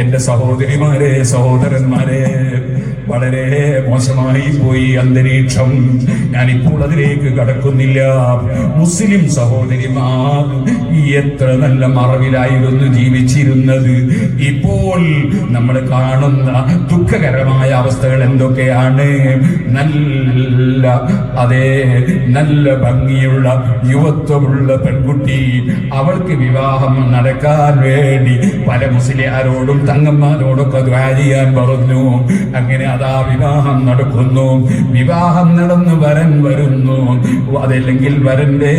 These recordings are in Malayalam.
എന്റെ സഹോദരിമാരെ സഹോദരന്മാരെ വളരെ മോശമായി പോയി അന്തരീക്ഷം. ഞാൻ ഇപ്പോൾ അതിലേക്ക് കടക്കുന്നില്ല. മുസ്ലിം സഹോദരിമാർ എത്ര നല്ല മറവിലായിരുന്നു ജീവിച്ചിരുന്നത്. ഇപ്പോൾ നമ്മൾ കാണുന്ന ദുഃഖകരമായ അവസ്ഥകൾ എന്തൊക്കെയാണ്? നല്ല അതേ നല്ല ഭംഗിയുള്ള യുവത്വമുള്ള പെൺകുട്ടി. അവൾക്ക് വിവാഹം നടക്കാൻ വേണ്ടി പല മുസ്ലിയാരോടും തങ്ങന്മാരോടൊക്കെ ദ്വാ ചെയ്യാൻ പറഞ്ഞു. അങ്ങനെ അതാ വിവാഹം നടക്കുന്നു. വിവാഹം നടന്ന് വരൻ വരുന്നു. അതല്ലെങ്കിൽ വരന്റെ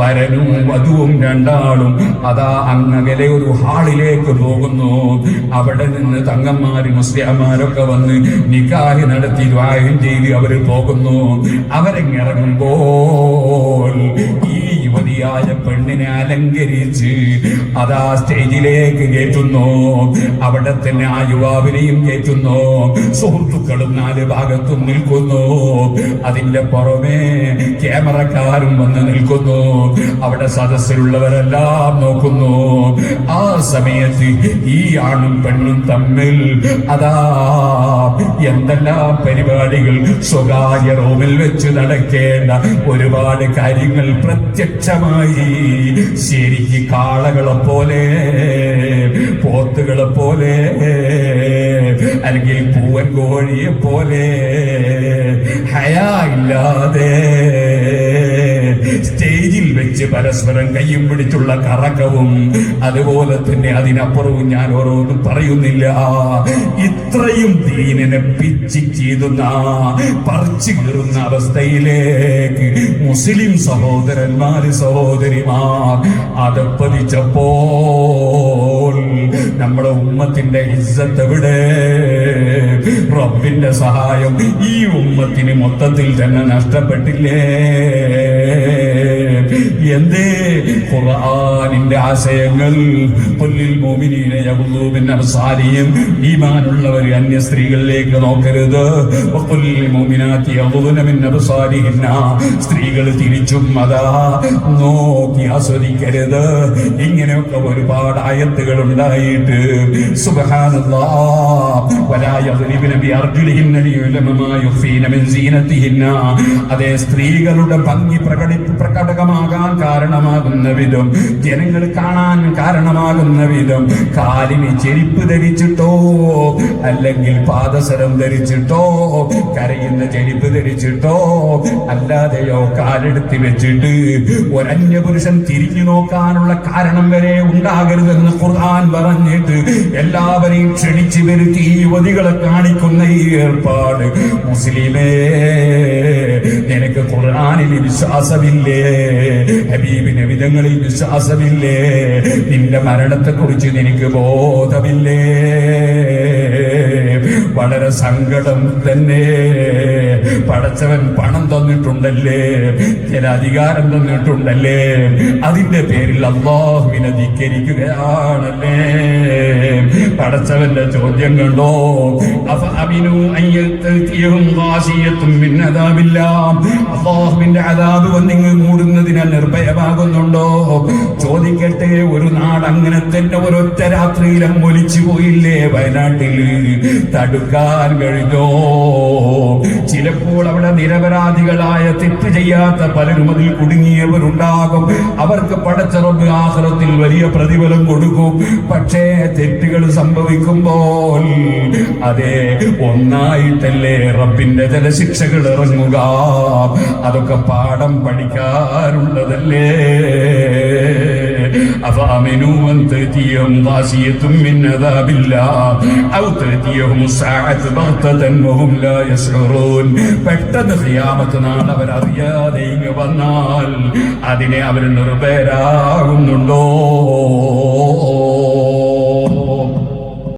വരനും വധുവും രണ്ടാളും അതാ അങ്ങകലെ ഒരു ഹാളിലേക്ക് പോകുന്നു. അവിടെ നിന്ന് തങ്ങന്മാര് മുസ്ലിംമാരൊക്കെ വന്ന് നിക്കാഹ് നടത്തി ദ്വായം ചെയ്ത് അവർ പോകുന്നു. അവരെങ്ങിറങ്ങുമ്പോൾ ഈ യുവതിയായ പെണ്ണിനെ അലങ്കരിച്ച് അതാ സ്റ്റേജിലേക്ക് കയറ്റുന്നു അവിടെ തന്നെ ആ യുവാവിനെയും കയറ്റുന്നു സുഹൃത്തുക്കളും നാല് ഭാഗത്തും നിൽക്കുന്നു. അതിന്റെ പുറമെ ക്യാമറക്കാരും വന്ന് നിൽക്കുന്നു. അവിടെ സദസ്സിലുള്ളവരെല്ലാം നോക്കുന്നു. ആ സമയത്ത് ഈ ആണും പെണ്ണും തമ്മിൽ അതാ എന്തെല്ലാം പരിപാടികൾ സ്വകാര്യ റൂമിൽ വെച്ച് നടക്കേണ്ട ഒരുപാട് കാര്യങ്ങൾ പ്രത്യക്ഷമായി. ശരിക്ക് കാളകളെ പോലെ പോത്തുകളെ പോലെ അല്ലെങ്കിൽ പൂവൻ കോഴിയെ പോലെ ഹയാ ഇല്ലാതെ സ്റ്റേജിൽ വെച്ച് പരസ്പരം കയ്യും പിടിച്ചുള്ള കറക്കവും അതുപോലെ തന്നെ അതിനപ്പുറവും ഞാൻ ഓരോന്നും പറയുന്നില്ല. ഇത്രയും ദീനനെ പിച്ചി ചെയ്തുന്ന പറിച്ചു കീറുന്ന അവസ്ഥയിലേക്ക് മുസ്ലിം സഹോദരന്മാര് സഹോദരിമാർ അതപ്പതിച്ചപ്പോൾ നമ്മുടെ ഉമ്മത്തിന്റെ ഇസ്സത്ത് എവിടെ റബ്ബിന്റെ സഹായം ഈ ഉമ്മത്തിന് മൊത്തത്തിൽ തന്നെ നഷ്ടപ്പെട്ടില്ലേ? എന്തേ? ഖുർആാനിന്റെ ആശയങ്ങൾ. പുല്ലിൽ മോമിനീന യഹുദൂബിൻ അബ്സാരിയും ഈമാനുള്ളവർ അന്യ സ്ത്രീകളിലേക്ക് നോക്കരുത്. സ്ത്രീകൾ തിരിച്ചും അതാ നോക്കി ആസ്വദിക്കരുത്. ഇങ്ങനെയൊക്കെ ഒരുപാട് ആയത്തുകൾ ഉണ്ടായിട്ട് വലാ മിൻ അതേ സ്ത്രീകളുടെ ഭംഗി പ്രകടി പ്രകടകമാകാൻ കാരണമാകുന്ന വിധം ജനങ്ങൾ കാണാൻ കാരണമാകുന്ന വിധം കാലിന് ചെരുപ്പ് ധരിച്ചിട്ടോ അല്ലെങ്കിൽ പാദസരം ധരിച്ചിട്ടോ കരയുന്ന ചെരുപ്പ് ധരിച്ചിട്ടോ അല്ലാതെയോ കാലെടുത്ത് വെച്ചിട്ട് ഒരന്യ പുരുഷൻ തിരിഞ്ഞു നോക്കാനുള്ള കാരണം വരെ ഉണ്ടാകരുതെന്ന് ഖുർആൻ പറഞ്ഞിട്ട് എല്ലാവരെയും ക്ഷണിച്ചു വരുത്തി യുവതികളെ കാണിക്കുന്ന ഈ ഏർപ്പാട്. മുസ്ലിമേ ഖുർആനിൽ വിശ്വാസമില്ലേ? ഹബീബിന് വിധങ്ങളിൽ വിശ്വാസമില്ലേ? നിന്റെ മരണത്തെക്കുറിച്ച് നിനക്ക് ബോധമില്ലേ? വളരെ സങ്കടം തന്നെ. പടച്ചവൻ പണം തന്നിട്ടുണ്ടല്ലേ? ചില അധികാരം തന്നിട്ടുണ്ടല്ലേ? അതിന്റെ പേരിൽ അള്ളാഹുവിനെ ധിക്കരിക്കുകയാണല്ലേ? പടച്ചവന്റെ ചോദ്യം കണ്ടോ? അള്ളാഹുവിന്റെ അതാബ് വന്നിങ്ങ് മൂടുന്നതിനാൽ നിർഭയമാകുന്നുണ്ടോ? ചോദിക്കട്ടെ ഒരു നാട് അങ്ങനെ തന്നെ ഒരൊറ്റ രാത്രിയിലും ഒലിച്ചു പോയില്ലേ വയനാട്ടിൽ തടുക്കാൻ കഴിഞ്ഞോ? ചിലപ്പോൾ അവിടെ നിരപരാധികളായ തെറ്റ് ചെയ്യാത്ത പലരും അതിൽ കുടുങ്ങിയവരുണ്ടാകും. അവർക്ക് പടച്ചറബ് ആഹ്റത്തിൽ വലിയ പ്രതിഫലം കൊടുക്കും. പക്ഷേ തെറ്റുകൾ സംഭവിക്കുമ്പോൾ അതെ ഒന്നായിട്ടല്ലേ റബ്ബിന്റെ ജലശിക്ഷകൾ ഇറങ്ങുക? അതൊക്കെ പാഠം പഠിക്കാറുള്ളതല്ലേ? أفأمنوا أن تأتيهم غاشية من عذاب الله أو تأتيهم الساعة بغتة وهم لا يشعرون പെട്ടെന്ന് ഖിയാമത്ത് നാൾ അവർ അറിയാതെ ഇങ്ങ് വന്നാൽ അതിനെ അവർ നിർഭയരാകുന്നുണ്ടോ